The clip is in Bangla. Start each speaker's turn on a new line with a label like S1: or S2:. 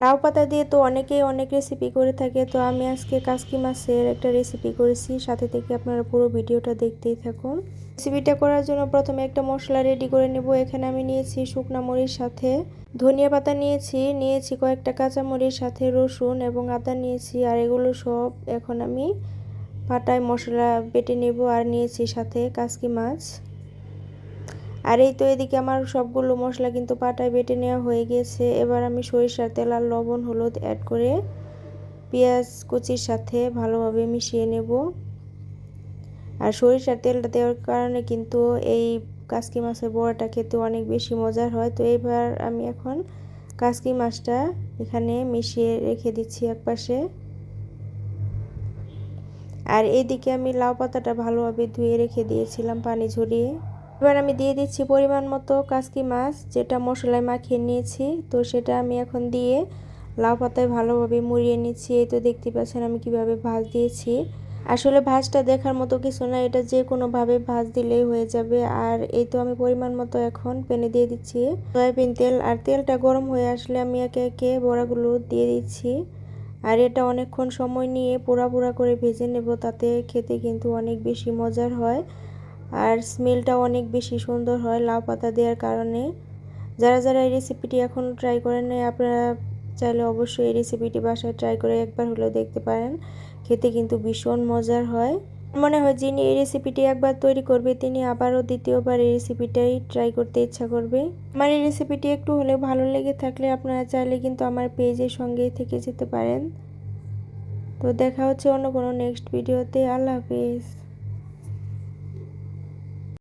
S1: লাউ পাতা দিয়ে তো অনেকেই অনেক রেসিপি করে থাকে। তো আমি আজকে কাসকি মাছের একটা রেসিপি করেছি। সাথে থেকে আপনারা পুরো ভিডিওটা দেখতেই থাকুন। রেসিপিটা করার জন্য প্রথমে একটা মশলা রেডি করে নেব। এখানে আমি নিয়েছি শুকনা মরিচ সাথে ধনিয়া পাতা নিয়েছি। নিয়েছি কয়েকটা কাঁচামরিচ সাথে রসুন এবং আদা নিয়েছি। আর এগুলো সব এখন আমি পাটায় মশলা বেটে নেব। আর নিয়েছি সাথে কাসকি মাছ। আর এই তো এদিকে আমার সবগুলো মশলা কিন্তু পাটায় বেটে নেওয়া হয়ে গেছে। এবার আমি সরিষার তেল আর লবণ, হলুদ অ্যাড করে পেঁয়াজ কুচির সাথে ভালোভাবে মিশিয়ে নেব। আর সরিষার তেলটা দেওয়ার কারণে কিন্তু এই কাসকি মাছের বড়াটা খেতে অনেক বেশি মজার হয়। তো এবার আমি এখন কাসকি মাছটা এখানে মিশিয়ে রেখে দিচ্ছি একপাশে। আর এইদিকে আমি লাউ পাতাটা ভালোভাবে ধুয়ে রেখে দিয়েছিলাম পানি ঝরিয়ে। এবার আমি দিয়ে দিচ্ছি পরিমাণ মতো কাসকি মাছ, যেটা মশলায় মাখিয়ে নিয়েছি। তো সেটা আমি এখন দিয়ে লাউ পাতায় ভালোভাবে মুড়িয়ে নিচ্ছি। এই তো দেখতে পাচ্ছেন আমি কীভাবে ভাজ দিয়েছি। আসলে ভাজটা দেখার মতো কিছু না, এটা যে কোনোভাবে ভাজ দিলেই হয়ে যাবে। আর এই তো আমি পরিমাণ মতো এখন পেনে দিয়ে দিচ্ছি। সয়াবিন তেল, আর তেলটা গরম হয়ে আসলে আমি একে একে বড়াগুলো দিয়ে দিচ্ছি। আর এটা অনেকক্ষণ সময় নিয়ে পোড়া পোড়া করে ভেজে নেব, তাতে খেতে কিন্তু অনেক বেশি মজার হয়। আর স্মেলটাও অনেক বেশি সুন্দর হয় লাউ পাতা দেওয়ার কারণে। যারা যারা এই রেসিপিটি এখনও ট্রাই করেন নাই, আপনারা চাইলে অবশ্যই এই রেসিপিটি বাসায় ট্রাই করে একবার হলেও দেখতে পারেন। খেতে কিন্তু ভীষণ মজার হয়। মনে হয় যিনি এই রেসিপিটি একবার তৈরি করবে, তিনি আবারও দ্বিতীয়বার এই রেসিপিটাই ট্রাই করতে ইচ্ছা করবে। আমার এই রেসিপিটি একটু হলেও ভালো লেগে থাকলে আপনারা চাইলে কিন্তু আমার পেজের সঙ্গেই থেকে যেতে পারেন। তো দেখা হচ্ছে অন্য কোনো নেক্সট ভিডিওতে আল্লাহ হাফিজ।